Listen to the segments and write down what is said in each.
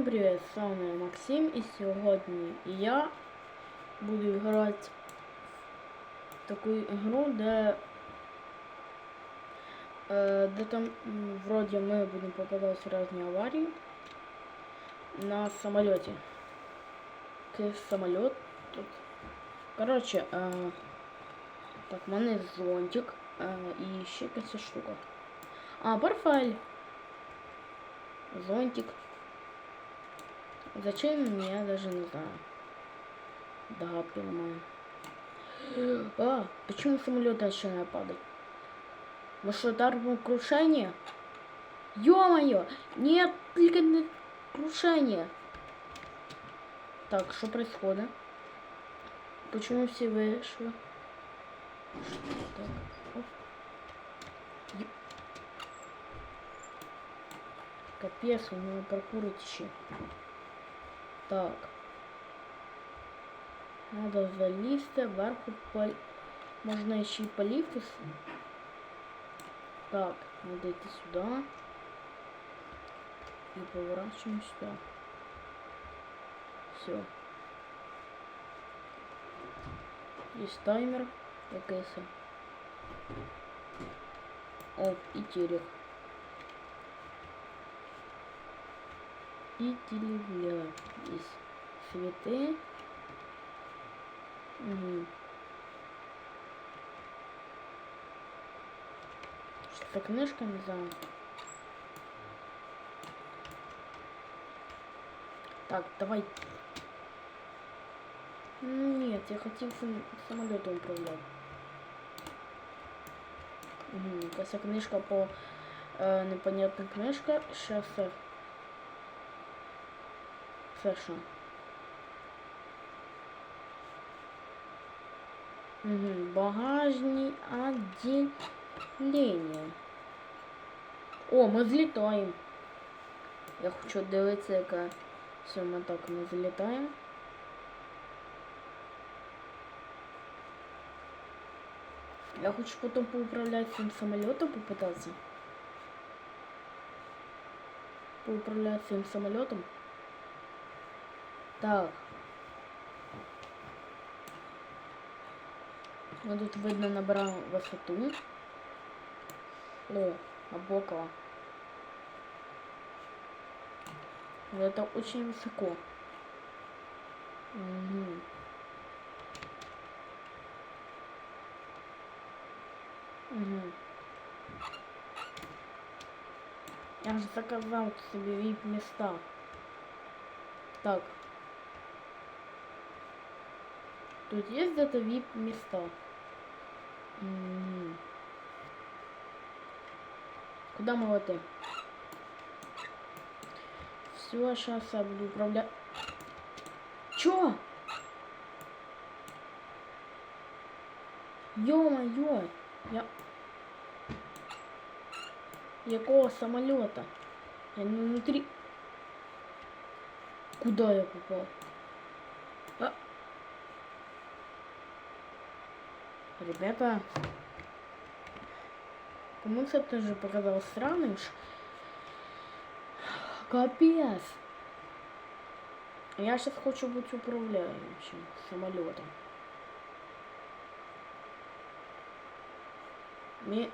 Всім привіт, з вами Максим і сьогодні я буду грати в таку ігру, де, е, де там м, вроді ми будемо попадати в різні аварії на самоліті. Який самоліт тут. Коротше, е, так, в мене зонтик е, і ще якась штука. А, портфель. Зонтик. Зачем, я даже не знаю. Догадки ломаю. А, почему самолет начинает падать? Вы что, даром крушение? Ё-моё! Нет, только не крушение. Так, что происходит? Почему все вышли? Так, Капец, у меня прокурить еще. Так. Надо залезть вверху по... Можно еще и по лифту. с- Так, надо идти сюда. И поворачиваем сюда. Все. Есть таймер. ЭКС. Оп, и терек. И телевизор. Есть цветы. Угу. Что-то книжка, не знаю. Так, давай. Ну, Нет, я хотел сам- самолетом управлять. Угу. Якась книжка по е, непонятна книжка. Сейчас це. Це що? Угу. Багажні отделение. О, ми злітаємо. Я хочу дивитися, яка все, ми так ми злітаємо. Я хочу потом поуправлять этим самолетом, попытаться. Поуправлять этим самолетом. Так. Мы тут видно набираем высоту. О, облака. Это очень высоко. Мгм. Угу. Я же заказал себе вип места. Так. Тут есть где-то вип места. Мгм. Куда мы летим? Все, сейчас я буду управлять. Чё? Ё-моё! Я... Якого самолета? Я не внутри. Куда я попал? Ребята, кому это тоже показалось странным? Капец. Я сейчас хочу быть управляющим самолетом. Мне...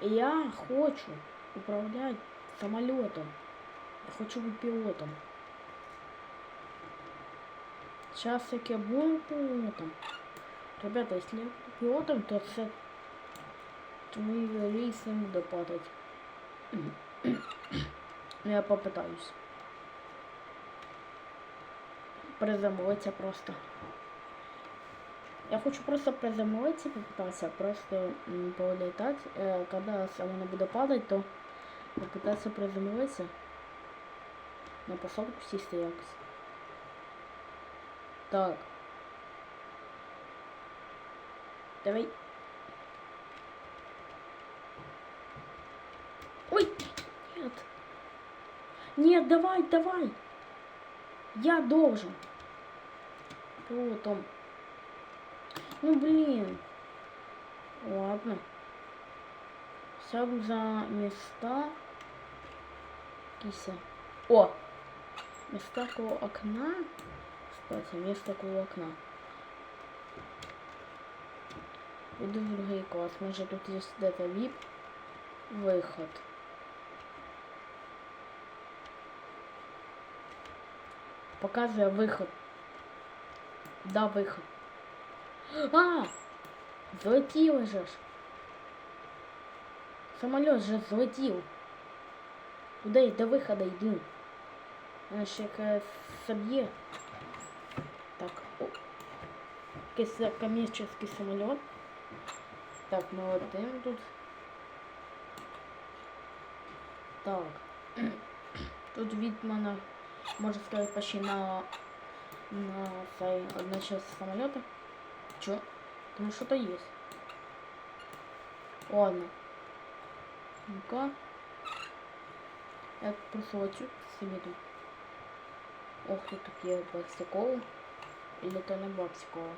Я хочу управлять самолетом. Я хочу быть пилотом. Сейчас я буду пилотом. Ребята, если я буду пилотом, то це то мої рейси не буду падать. Ну, Я попытаюсь. Приземлиться просто. Я хочу просто приземлиться, попытаться просто м, полетать. Э, когда оно будет падать, то попытаться приземлиться. На посадку сісти якось. Так. Давай. Ой, нет. Нет, давай, давай. Я должен. Потом. Ну блин. Ладно. Сяду за места. Кися. О! Места около окна. Кстати, место около окна. Иду в другой класс. Может тут есть где-то VIP. Выход. Показываю выход. Да, выход. А! Злетів же ж. Самолет же злетів. Куда я до выхода иду? Вона ще якась соб'є. Так. О. Якийсь коммерческий самолет. Так, ми летим тут. Так. Тут від мене, можна сказати, почти на, на одна часть самолета. Чё? Там что-то есть. Ладно. Ну-ка. Я просто лечу тут. Ох, тут є Барсикова. Или то не Барсикова.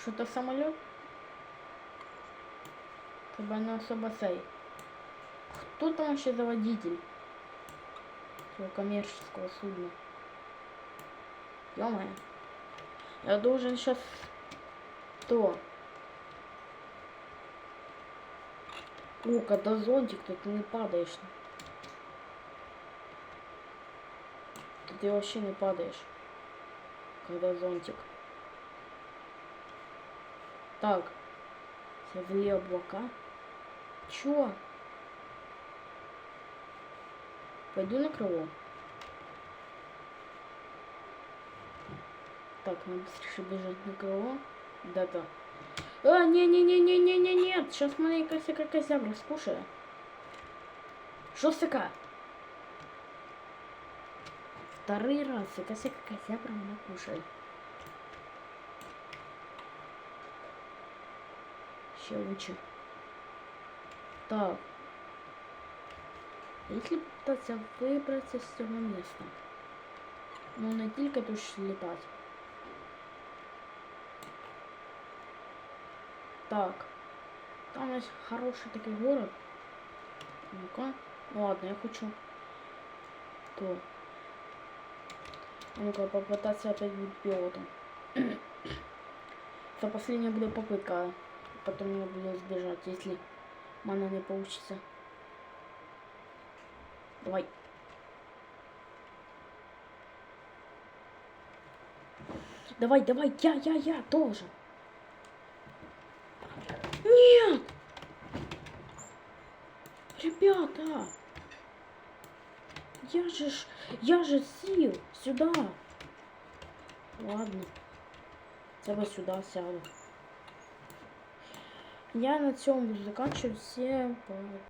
Что-то самолет? Треба не особо цей. Кто там вообще за водитель? Этого коммерческого судна? ё Я должен сейчас... То. О, когда зонтик, то ты не падаешь. То ты вообще не падаешь. Когда зонтик. Так. Завели облака. Чё? Пойду на крыло. Так, надо быстрее бежать на крыло. Да-да. А, не-не-не-не-не-не, нет. Сейчас маленькая всякая козябра скушаю. Жестко. Второй раз всякая всякая козябра меня кушает. Ще лучше. Так. Если пытаться выбраться с этого места. Ну, не тільки тут ж літати. Так. Там есть хороший такой город. Ну-ка. Ладно, я хочу то. Ну-ка, попытаться опять быть пилотом. Это последняя будет попытка. Потом я буду сбежать, если мана не получится. Давай. Давай, давай, я, я, я тоже. Нет! Ребята! Я же ж, я же сил сюда. Ладно. Треба сюда сяду. Я на цьому буду заканчивать. Всем пока.